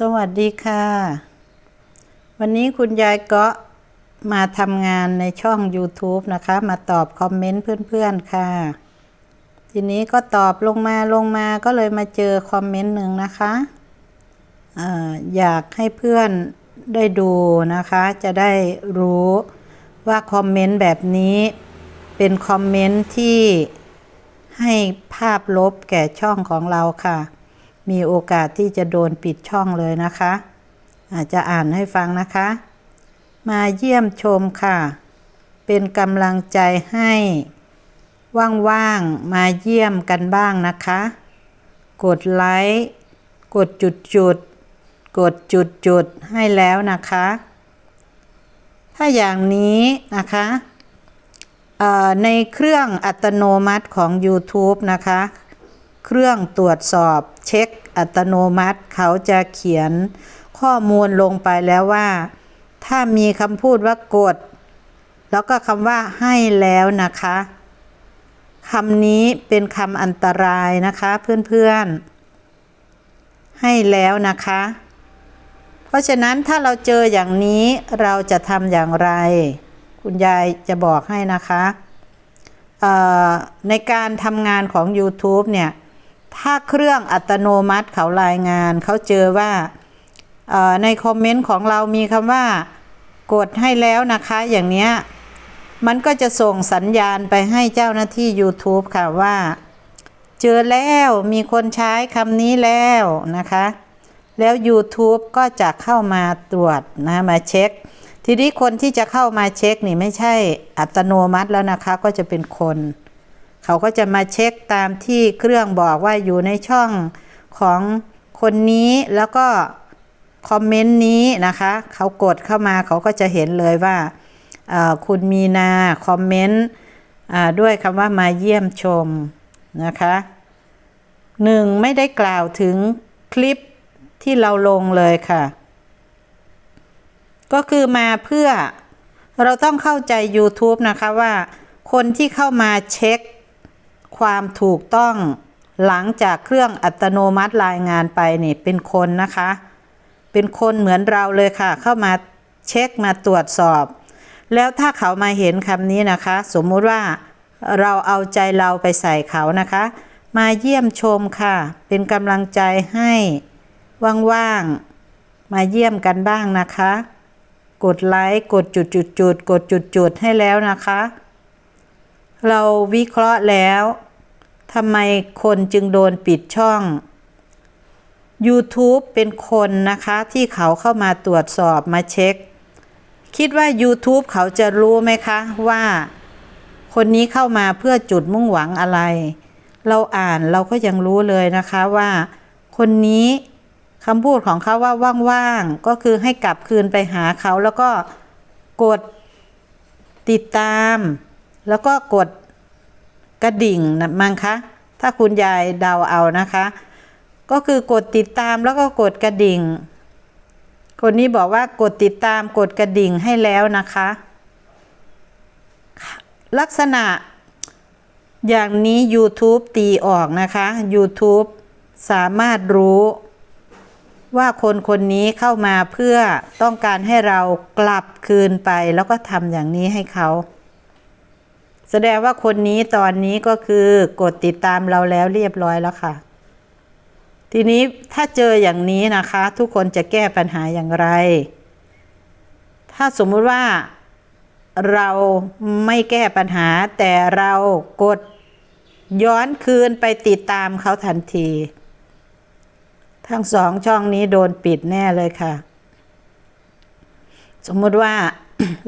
สวัสดีค่ะ วันนี้คุณยายก็มาทำงานในช่อง YouTube นะคะ มาตอบคอมเมนต์เพื่อนๆค่ะ ทีนี้ก็ตอบลงมาลงมาก็เลยมาเจอคอมเมนต์หนึ่งนะคะออยากให้เพื่อนได้ดูนะคะ จะได้รู้ว่าคอมเมนต์แบบนี้เป็นคอมเมนต์ที่ให้ภาพลบแก่ช่องของเราค่ะ มีโอกาสที่จะโดนปิดช่องเลยนะคะ อาจจะอ่านให้ฟังนะคะ มาเยี่ยมชมค่ะ เป็นกำลังใจให้ ว่างๆ มาเยี่ยมกันบ้างนะคะ กดไลค์กดจุดจุดกดจุดจุดให้แล้วนะคะ ถ้าอย่างนี้นะคะในเครื่องอัตโนมัติของ YouTube นะคะ เครื่องตรวจสอบ เช็คอัตโนมัติ เขาจะเขียนข้อมูลลงไปแล้วว่า ถ้ามีคำพูดว่ากด แล้วก็คำว่าให้แล้วนะคะคำนี้เป็นคำอันตรายนะคะเพื่อนๆ ให้แล้วนะคะ เพราะฉะนั้นถ้าเราเจออย่างนี้เราจะทำอย่างไร คุณยายจะบอกให้นะคะในการทำงานของ YouTube เนี่ย ถ้าเครื่องอัตโนมัติเขารายงาน เขาเจอว่าในคอมเมนต์ของเรามีคำว่า กดให้แล้วนะคะอย่างเนี้ยมันก็จะส่งสัญญาณไปให้เจ้าหน้าที่ YouTube ค่ะว่า เจอแล้วมีคนใช้คำนี้แล้วนะคะ แล้ว YouTube ก็จะเข้ามาตรวจนะมาเช็ค ทีนี้คนที่จะเข้ามาเช็คนี่ไม่ใช่อัตโนมัติแล้วนะคะก็จะเป็นคน เขาก็จะมาเช็คตามที่เครื่องบอกว่าอยู่ในช่องของคนนี้แล้วก็คอมเมนต์นี้นะคะ เขากดเข้ามาเขาก็จะเห็นเลยว่าคุณมีนาคอมเมนต์ด้วยคำว่ามาเยี่ยมชมนะคะหนึ่งไม่ได้กล่าวถึงคลิปที่เราลงเลยค่ะ ก็คือมาเพื่อเราต้องเข้าใจ YouTube นะคะว่าคนที่เข้ามาเช็ค ความถูกต้องหลังจากเครื่องอัตโนมัติรายงานไปนี่เป็นคนนะคะ เป็นคนเหมือนเราเลยค่ะ เข้ามาเช็คมาตรวจสอบ แล้วถ้าเขามาเห็นคำนี้นะคะ สมมุติว่าเราเอาใจเราไปใส่เขานะคะ มาเยี่ยมชมค่ะ เป็นกำลังใจให้ว่างๆ มาเยี่ยมกันบ้างนะคะ กดไลค์กดจุดจุดจุดๆๆกดจุดจุดๆให้แล้วนะคะ เราวิเคราะห์แล้วทำไมคนจึงโดนปิดช่อง YouTube เป็นคนนะคะที่เขาเข้ามาตรวจสอบมาเช็ค คิดว่า YouTube เขาจะรู้ไหมคะว่า คนนี้เข้ามาเพื่อจุดมุ่งหวังอะไร เราอ่านเราก็ยังรู้เลยนะคะว่า คนนี้คำพูดของเขาว่าว่างๆก็คือให้กลับคืนไปหาเขาแล้วก็กดติดตาม แล้วก็กดกระดิ่งนะมั้งคะถ้าคุณยายเดาเอานะคะ ก็คือกดติดตามแล้วก็กดกระดิ่ง คนนี้บอกว่ากดติดตามกดกระดิ่งให้แล้วนะคะ ลักษณะอย่างนี้ YouTube ตีออกนะคะ YouTube สามารถรู้ว่าคนคนนี้เข้ามาเพื่อต้องการให้เรากลับคืนไป แล้วก็ทำอย่างนี้ให้เขา แสดงว่าคนนี้ตอนนี้ก็คือกดติดตามเราแล้วเรียบร้อยแล้วค่ะ ทีนี้ถ้าเจออย่างนี้นะคะ ทุกคนจะแก้ปัญหาอย่างไร ถ้าสมมุติว่าเราไม่แก้ปัญหาแต่เรากดย้อนคืนไปติดตามเขาทันที ทั้งสองช่องนี้โดนปิดแน่เลยค่ะ สมมุติว่า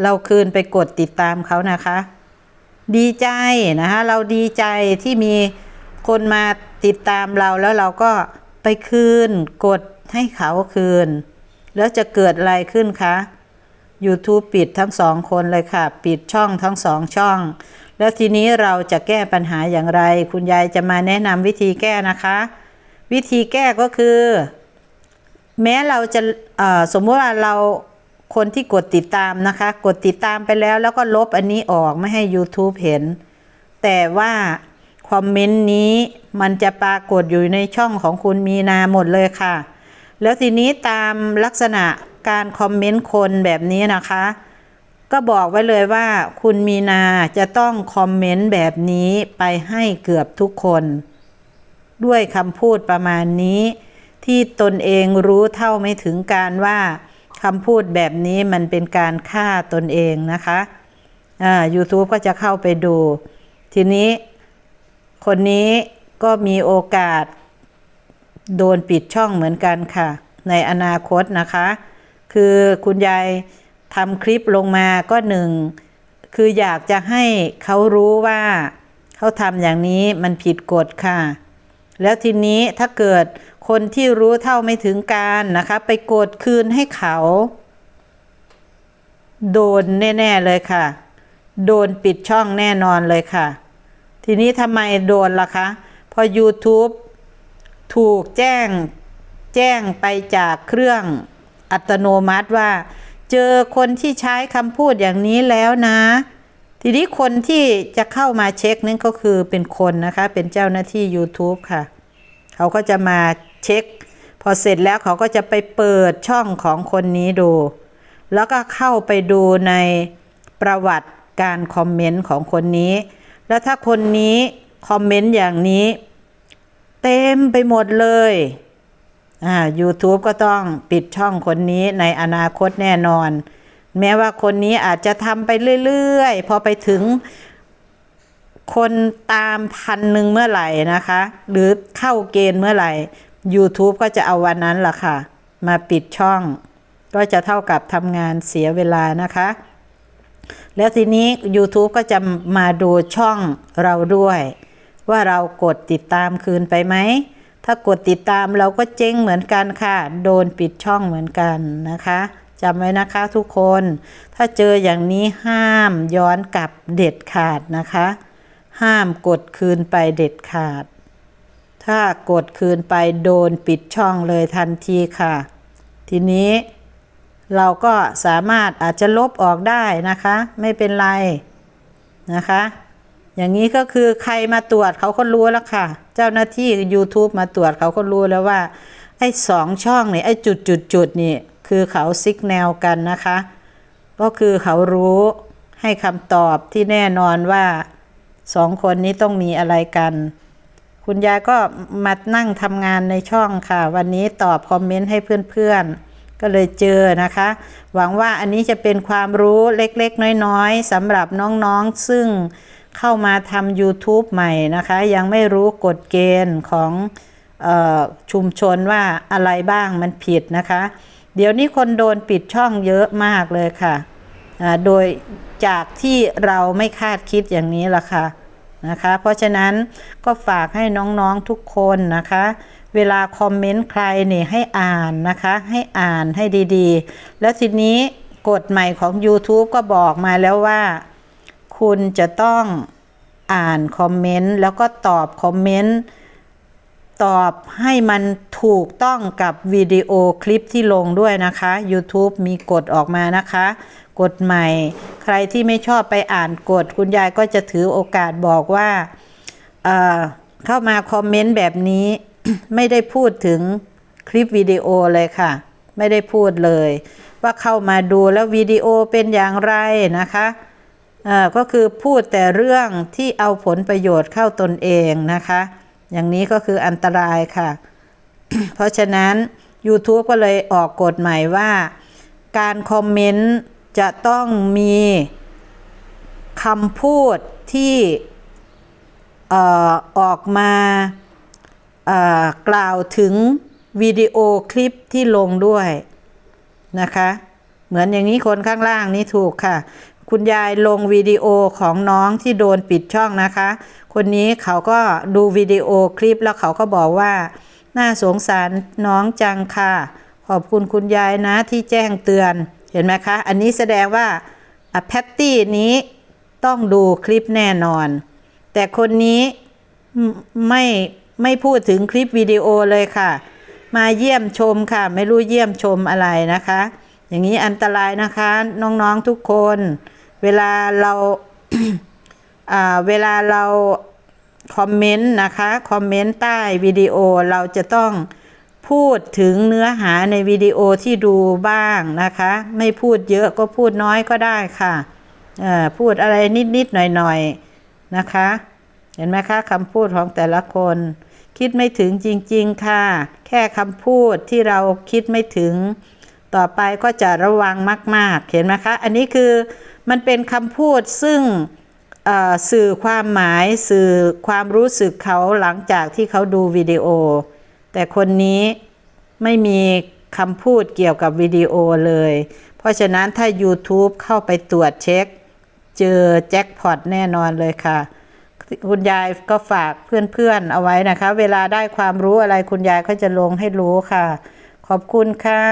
เราคืนไปกดติดตามเขานะคะ ดีใจนะคะเราดีใจที่มีคนมาติดตามเราแล้วเราก็ไปคืนกดให้เขาคืน แล้วจะเกิดอะไรขึ้นคะ YouTube ปิดทั้งสองคนเลยค่ะ ปิดช่องทั้งสองช่อง แล้วทีนี้เราจะแก้ปัญหาอย่างไร คุณยายจะมาแนะนำวิธีแก้นะคะ วิธีแก้ก็คือ แม้เราจะสมมติว่าเรา คนที่กดติดตามนะคะ กดติดตามไปแล้วแล้วก็ลบอันนี้ออกไม่ให้ YouTube เห็น แต่ว่าคอมเมนต์นี้มันจะปรากฏอยู่ในช่องของคุณมีนาหมดเลยค่ะ แล้วทีนี้ตามลักษณะการคอมเมนต์คนแบบนี้นะคะ ก็บอกไว้เลยว่า คุณมีนาจะต้องคอมเมนต์แบบนี้ไปให้เกือบทุกคน ด้วยคำพูดประมาณนี้ ที่ตนเองรู้เท่าไม่ถึงการว่า คำพูดแบบนี้มันเป็นการฆ่าตนเองนะคะอ่า YouTube ก็จะเข้าไปดู ทีนี้คนนี้ก็มีโอกาสโดนปิดช่องเหมือนกันค่ะ ในอนาคตนะคะ คือคุณยายทำคลิปลงมาก็หนึ่ง คืออยากจะให้เขารู้ว่าเขาทำอย่างนี้มันผิดกฎค่ะ แล้วทีนี้ถ้าเกิด คนที่รู้เท่าไม่ถึงการนะคะ ไปโกดคืนให้เขา โดนแน่ ๆ เลยค่ะ โดนปิดช่องแน่นอนเลยค่ะ ทีนี้ทำไมโดนล่ะคะ พอ YouTube ถูกแจ้งแจ้งไปจากเครื่องอัตโนมัติว่า เจอคนที่ใช้คำพูดอย่างนี้แล้วนะ ทีนี้คนที่จะเข้ามาเช็คนั่นก็คือเป็นคนนะคะ เป็นเจ้าหน้าที่ YouTube ค่ะ เขาก็จะมา เช็ค พอเสร็จแล้วเขาก็จะไปเปิดช่องของคนนี้ดู แล้วก็เข้าไปดูในประวัติการคอมเมนต์ของคนนี้ แล้วถ้าคนนี้คอมเมนต์อย่างนี้ เต็มไปหมดเลยอ่า YouTube ก็ต้องปิดช่องคนนี้ในอนาคตแน่นอน แม้ว่าคนนี้อาจจะทำไปเรื่อยๆ พอไปถึงคนตามพันหนึ่งเมื่อไหร่นะคะ หรือเข้าเกณฑ์เมื่อไหร่ YouTube ก็จะเอาวันนั้นล่ะค่ะ มาปิดช่อง ก็จะเท่ากับทำงานเสียเวลานะคะ แล้วทีนี้ YouTube ก็จะมาดูช่องเราด้วย ว่าเรากดติดตามคืนไปไหม ถ้ากดติดตามเราก็เจ๊งเหมือนกันค่ะ โดนปิดช่องเหมือนกันนะคะจำไว้นะคะทุกคน ถ้าเจออย่างนี้ห้ามย้อนกลับเด็ดขาดนะคะ ห้ามกดคืนไปเด็ดขาด ถ้ากดคืนไปโดนปิดช่องเลยทันทีค่ะ ทีนี้เราก็สามารถอาจจะลบออกได้นะคะ ไม่เป็นไรนะคะ อย่างนี้ก็คือใครมาตรวจเขาก็รู้แล้วค่ะ เจ้าหน้าที่ YouTube มาตรวจเขาก็รู้แล้วว่า ไอ้สองช่องนี่ไอ้จุดจุดจุดนี่คือเขาซิกแนวกันนะคะ ก็คือเขารู้ให้คำตอบที่แน่นอนว่าสองคนนี้ต้องมีอะไรกัน คุณยายก็มานั่งทำงานในช่องค่ะ วันนี้ตอบคอมเมนต์ให้เพื่อนๆ ก็เลยเจอนะคะ หวังว่าอันนี้จะเป็นความรู้เล็กๆ น้อยๆสำหรับน้องๆ ซึ่งเข้ามาทำ YouTube ใหม่นะคะ ยังไม่รู้กฎเกณฑ์ของออชุมชนว่าอะไรบ้างมันผิดนะคะ เดี๋ยวนี้คนโดนปิดช่องเยอะมากเลยค่ะ โดยจากที่เราไม่คาดคิดอย่างนี้ล่ะค่ะ นะคะ เพราะฉะนั้นก็ฝากให้น้องๆทุกคนนะคะ เวลาคอมเมนต์ใครเนี่ยให้อ่านนะคะ ให้อ่านให้ดีๆ แล้วทีนี้กฎใหม่ของ YouTube ก็บอกมาแล้วว่า คุณจะต้องอ่านคอมเมนต์แล้วก็ตอบคอมเมนต์ตอบให้มันถูกต้องกับวิดีโอคลิปที่ลงด้วยนะคะ YouTube มีกฎออกมานะคะ กฎใหม่ ใครที่ไม่ชอบไปอ่านกฎคุณยายก็จะถือโอกาสบอกว่าเเข้ามาคอมเมนต์แบบนี้ไม่ได้พูดถึงคลิปวิดีโอเลยค่ะ ไม่ได้พูดเลย ว่าเข้ามาดูแล้ววิดีโอเป็นอย่างไรนะคะก็คือพูดแต่เรื่องที่เอาผลประโยชน์เข้าตนเองนะคะ อย่างนี้ก็คืออันตรายค่ะ เพราะฉะนั้น YouTube ก็เลยออกกฎใหม่ว่า การคอมเมนต์ จะต้องมีคำพูดที่ออกมากล่าวถึงวิดีโอคลิปที่ลงด้วยนะคะ เหมือนอย่างนี้คนข้างล่างนี่ถูกค่ะ คุณยายลงวิดีโอของน้องที่โดนปิดช่องนะคะ คนนี้เขาก็ดูวิดีโอคลิปแล้วเขาก็บอกว่า น่าสงสารน้องจังค่ะ ขอบคุณคุณยายนะที่แจ้งเตือน เห็นไหมคะ อันนี้แสดงว่าแพตตี้นี้ต้องดูคลิปแน่นอน แต่คนนี้ไม่ไม่พูดถึงคลิปวิดีโอเลยค่ะ มาเยี่ยมชมค่ะ ไม่รู้เยี่ยมชมอะไรนะคะ อย่างนี้อันตรายนะคะน้องๆทุกคน เวลาเราาเวลาเราคอมเมนต์นะคะ คอมเมนต์ใต้วิดีโอเราจะต้อง พูดถึงเนื้อหาในวิดีโอที่ดูบ้างนะคะ ไม่พูดเยอะก็พูดน้อยก็ได้ค่ะพูดอะไรนิด ๆ หน่อย ๆ นะคะ เห็นไหมคะคำพูดของแต่ละคน คิดไม่ถึงจริง ๆ ค่ะ แค่คำพูดที่เราคิดไม่ถึง ต่อไปก็จะระวังมาก ๆ เห็นไหมคะ อันนี้คือมันเป็นคำพูดซึ่งสื่อความหมายสื่อความรู้สึกเขาหลังจากที่เขาดูวิดีโอ แต่คนนี้ไม่มีคำพูดเกี่ยวกับวิดีโอเลย เพราะฉะนั้นถ้า YouTube เข้าไปตรวจเช็ค เจอแจ็คพอตแน่นอนเลยค่ะ คุณยายก็ฝากเพื่อนๆเอาไว้นะคะ เวลาได้ความรู้อะไรคุณยายก็จะลงให้รู้ค่ะ ขอบคุณค่ะ